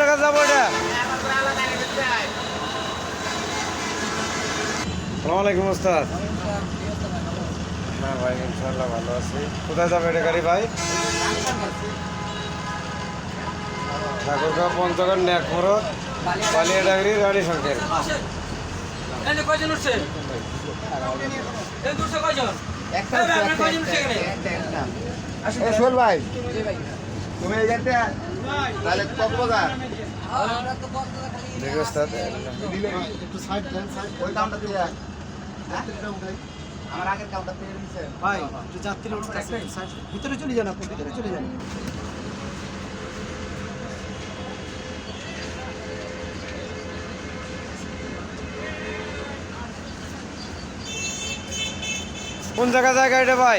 টাকা যাব এটা? সালাম আলাইকুম ওস্তাদ। হ্যাঁ ভাই ইনশাল্লাহ ভালো আছি। কোথায় যাবে এটা গাড়ি ভাই? ঠাকুরগাঁও পঞ্চগড় ন্যাকমরত বালিয়াডাঙ্গি রানী সংকের এই কয়জন উঠছে? কয়জন? ভাই, তুমি এই জানতে তাহলে কক্সবাজার। দেখি ওস্তাদ একটু সাইড দেন সাইড ওই কাউন্টার দিয়ে আমার আগের কাউন্টার থেকে নিছেন ভাই একটু ভিতরে চলে যান আপনি ভিতরে চলে যান। কোন জায়গা জায়গা এটা ভাই?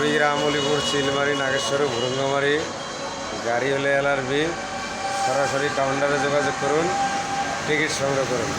কুড়িগ্রাম অলিপুর চিলমারি, নাগেশ্বর, ভুরঙ্গমারি। গাড়ি হলে এলআরবি সরাসরি কাউন্টারে যোগাযোগ করুন। টিকিট সংগ্রহ করুন।